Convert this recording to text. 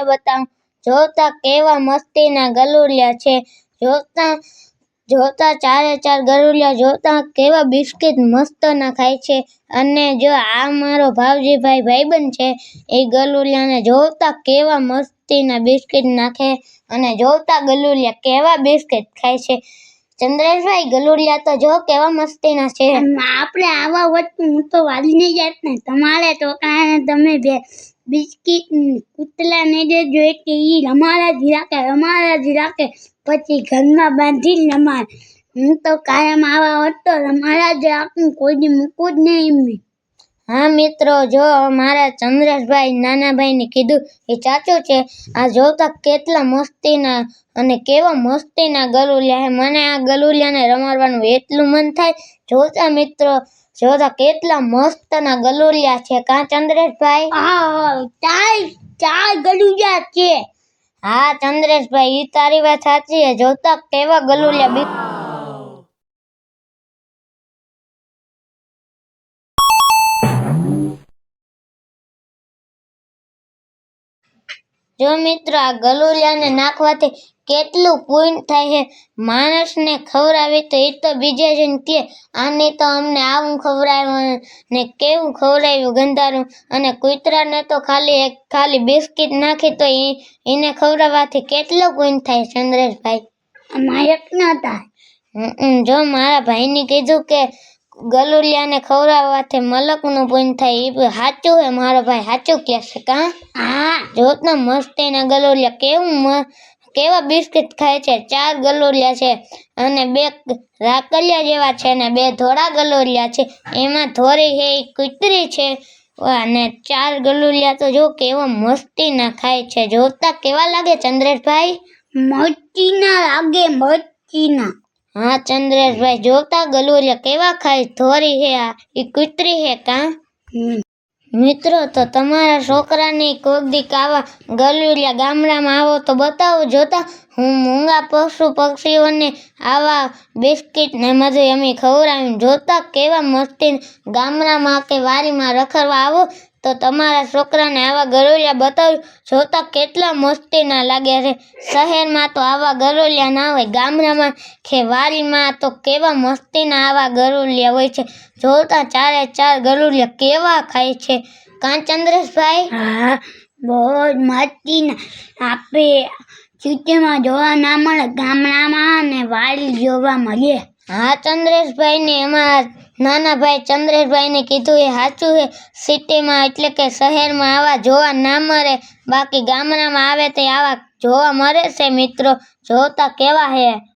તમને બતાવું. જોતા કેવા મસ્તીના ગલુડિયા છે. જોતા જોતા ચારે ચાર ગરુડિયા જોતા કેવા બિસ્કિટ મસ્તના ખાય છે. અને જો આ મારો ભાવજીભાઈ ભાઈબંધ છે, એ ગલુડિયાને જોતા કેવા મસ્તીના બિસ્કિટ નાખે અને જોતા ગલુડિયા કેવા બિસ્કિટ ખાય છે. ચંદ્રેશભાઈ, ગલુડિયા તો જો કેવા મસ્તીના છે. આપણે આવા વચ્ચે હું તો વાલી નહીં જાત ને. તમારે તો કાંઈ તમે બે બિસ્કિટ કૂતલા ને દેજો એટલે એ અમારા જ રાખે અમારા જ રાખે. પછી ઘરમાં બાંધી રમાય હું તો કાયમ આવા હોત અમારા જ રાખું કોઈ દી મૂકું જ નહીં એમને. હા મિત્રો જો મારા ચંદ્રેશભાઈ નાનાભાઈને કીધું એ સાચું છે આ જોતા કેટલા મસ્તીના અને કેવા મસ્તીના ગલુલિયા છે. મને આ ગલુલિયાને રમાડવાનું એટલું મન થાય. જોતા મિત્રો જોતા કેટલા મસ્તના ગલુલિયા છે કા ચંદ્રેશભાઈ? હા ચાર ચાર ગલુલિયા છે. હા ચંદ્રેશભાઈ એ તારી વાત સાચી છે. જોતા કેવા ગલુલિયા જો મિત્રો આ ગલુલિયાને નાખવાથી કેટલું પુણ્ય થાય છે માણસને ખવડાવી તો એ તો બીજે જઈને કે આને તો અમને આવું ખવડાવ્યું ને કેવું ખવડાવ્યું ગંધારું? અને કૂતરાને તો ખાલી એક ખાલી બિસ્કિટ નાખી તો એ એને ખવડાવવાથી કેટલું પુણ્ય થાય ચંદ્રેશભાઈ? માયક ન થાય. જો મારા ભાઈને કીધું કે ગલુલિયાને ખવડાવવાથી મલકનું પૂન થાય એ સાચું હે મારો ભાઈ સાચું કહે છે કાં? હા. જોતના મસ્તીના ગલોલિયા કેવું કેવા બિસ્કિટ ખાય છે? ચાર ગલોલિયા છે અને બે રાખલિયા જેવા છે અને બે ધોળા ગલોલિયા છે. એમાં ધોરી છે એ કૂતરી છે અને ચાર ગલુલિયા તો જો કેવા મસ્તીના ખાય છે. જોતા કેવા લાગે ચંદ્રેશભાઈ? મરચી ના લાગે મરચી ના હા ચંદ્રેશભાઈ જોતા ગલુલિયા કેવા ખાય? ધોરી હે આ એ કૂતરી હે કા? મિત્રો તો તમારા છોકરાની કોક દીક આવા ગલુરિયા ગામડામાં આવો તો બતાવો. જોતા હું મૂંગા પશુ પક્ષીઓને આવા બિસ્કિટ ને બધું અમે ખવડાવીને જોતા કેવા મસ્તી ગામડામાં કે વાડીમાં રખડવા આવો. તો તમારા છોકરાને આવા ગરોળિયા બતાવ્યું જોતા કેટલા મસ્તીના લાગે છે. શહેરમાં તો આવા ગરોલિયા ના હોય, ગામડામાં કે વાડીમાં તો કેવા મસ્તીના આવા ગરોળિયા હોય છે. જોતા ચારે ચાર ગરોળિયા કેવા ખાય છે. કાં ચંદ્રેશભાઈ હા બહુ જ મસ્તીના આપણે સિટીમાં જોવા ના મળે, ગામડામાં અને વાડી જોવા મળે હા, ચંદ્રેશભાઈને, એમાં નાના ભાઈ ચંદ્રેશભાઈને કીધું એ સાચું છે. સિટીમાં એટલે કે શહેરમાં આવા જોવા ના મળે, બાકી ગામડામાં આવે તે આવા જોવા મળે છે, મિત્રો. જોતા કેવા છે?